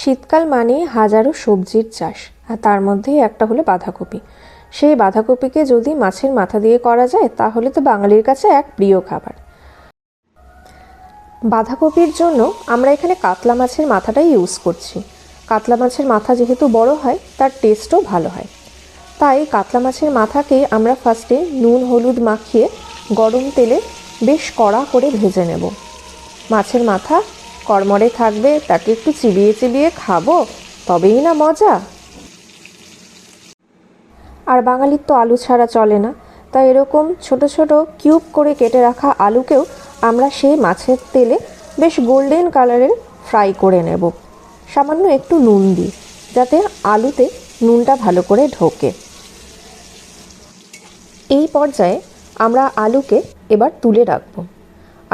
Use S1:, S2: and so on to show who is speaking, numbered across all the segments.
S1: শীতকাল মানেই হাজারো সবজির চাষ, আর তার মধ্যেই একটা হলো বাঁধাকপি। সেই বাঁধাকপিকে যদি মাছের মাথা দিয়ে করা যায়, তাহলে তো বাঙালির কাছে এক প্রিয় খাবার। বাঁধাকপির জন্য আমরা এখানে কাতলা মাছের মাথাটাই ইউজ করছি। কাতলা মাছের মাথা যেহেতু বড় হয়, তার টেস্টও ভালো হয়। তাই কাতলা মাছের মাথাকে আমরা ফার্স্টে নুন, হলুদ মাখিয়ে গরম তেলে বেশ কড়া করে ভেজে নেব। মাছের মাথা কড়মড়ে থাকবে, তাকে একটু চিবিয়ে চিবিয়ে খাব, তবেই না মজা। আর বাঙালির তো আলু ছাড়া চলে না, তাই এরকম ছোট ছোট কিউব করে কেটে রাখা আলুকেও আমরা সেই মাছের তেলে বেশ গোল্ডেন কালারের ফ্রাই করে নেব। সামান্য একটু নুন দিই, যাতে আলুতে নুনটা ভালো করে ঢোকে। এই পর্যায়ে আমরা আলুকে এবার তুলে রাখব।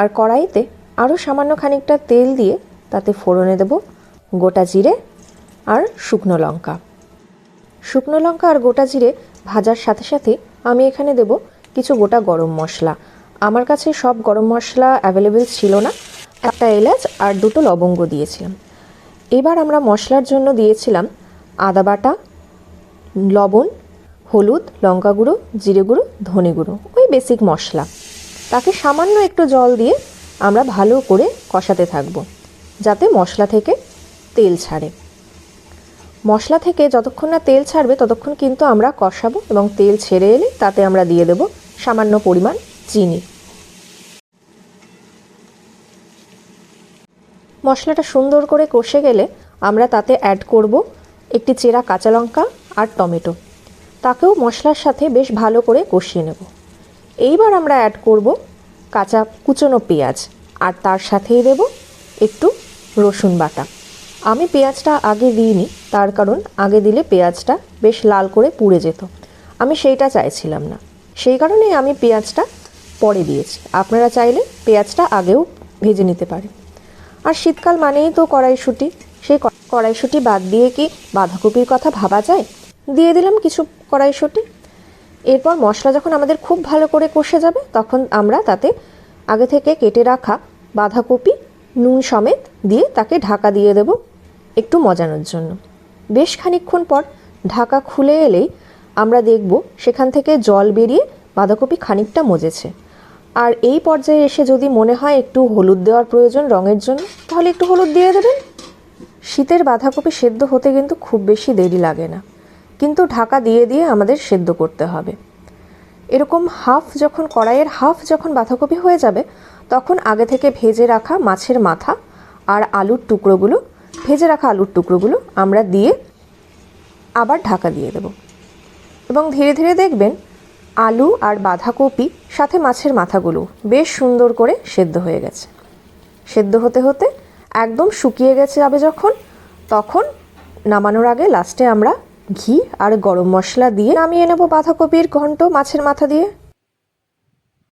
S1: আর কড়াইতে আরও সামান্য খানিকটা তেল দিয়ে তাতে ফোড়নে দেব গোটা জিরে আর শুকনো লঙ্কা। শুকনো লঙ্কা আর গোটা জিরে ভাজার সাথে সাথে আমি এখানে দেব কিছু গোটা গরম মশলা। আমার কাছে সব গরম মশলা অ্যাভেলেবেল ছিল না। একটা এলাচ আর দুটো লবঙ্গ দিয়েছিলাম। এবার আমরা মশলার জন্য দিয়েছিলাম আদা বাটা, লবণ, হলুদ, লঙ্কা গুঁড়ো, জিরে গুঁড়ো, ধনে গুঁড়ো, ওই বেসিক মশলা। তাকে সামান্য একটু জল দিয়ে আমরা ভালো করে কষাতে থাকব, যাতে মশলা থেকে তেল ছাড়ে। মশলা থেকে যতক্ষণ না তেল ছাড়বে, ততক্ষণ কিন্তু আমরা কষাবো এবং তেল ছেড়ে এলে তাতে আমরা দিয়ে দেব সামান্য পরিমাণ চিনি। মশলাটা সুন্দর করে কষে গেলে আমরা তাতে অ্যাড করব একটি চেরা কাঁচা লঙ্কা আর টমেটো। তাকেও মশলার সাথে বেশ ভালো করে কষিয়ে নেব। এইবার আমরা অ্যাড করব কাঁচা কুচনো পেঁয়াজ। আর তার সাথেই দেব একটু রসুন বাটা। আমি পেঁয়াজটা আগে দিইনি, তার কারণ আগে দিলে পেঁয়াজটা বেশ লাল করে পুড়ে যেত। আমি সেইটা চাইছিলাম না। সেই কারণেই আমি পেঁয়াজটা পরে দিয়েছি। আপনারা চাইলে পেঁয়াজটা আগেও ভেজে নিতে পারেন। আর শীতকাল মানেই তো কড়াইশুঁটি। সেই কড়াইশুঁটি বাদ দিয়ে কি বাঁধাকপির কথা ভাবা যায়? দিয়ে দিলাম কিছু কড়াইশুঁটি। এরপর মশলা যখন আমাদের খুব ভালো করে কষে যাবে, তখন আমরা তাতে আগে থেকে কেটে রাখা বাঁধাকপি, নুন সমেত দিয়ে তাকে ঢাকা দিয়ে দেব একটু মজানোর জন্য। বেশ খানিকক্ষণ পর ঢাকা খুলে এলেই আমরা দেখব সেখান থেকে জল বেরিয়ে বাঁধাকপি খানিকটা মজেছে। আর এই পর্যায়ে এসে যদি মনে হয় একটু হলুদ দেওয়ার প্রয়োজন রঙের জন্য, তাহলে একটু হলুদ দিয়ে দেবেন। শীতের বাঁধাকপি সেদ্ধ হতে কিন্তু খুব বেশি দেরি লাগে না। কিন্তু ঢাকা দিয়ে দিয়ে আমাদের সেদ্ধ করতে হবে। এরকম হাফ যখন কড়াইয়ের, হাফ যখন বাঁধাকপি হয়ে যাবে, তখন আগে থেকে ভেজে রাখা মাছের মাথা আর আলুর টুকরোগুলো, ভেজে রাখা আলুর টুকরোগুলো আমরা দিয়ে আবার ঢাকা দিয়ে দেব। এবং ধীরে ধীরে দেখবেন আলু আর বাঁধাকপি সাথে মাছের মাথাগুলো বেশ সুন্দর করে সেদ্ধ হয়ে গেছে। সেদ্ধ হতে হতে একদম শুকিয়ে গেছে যাবে যখন, তখন নামানোর আগে লাস্টে আমরা ঘি আর গরম মশলা দিয়ে নামিয়ে নেব বাঁধাকপির ঘন্ট মাছের মাথা দিয়ে।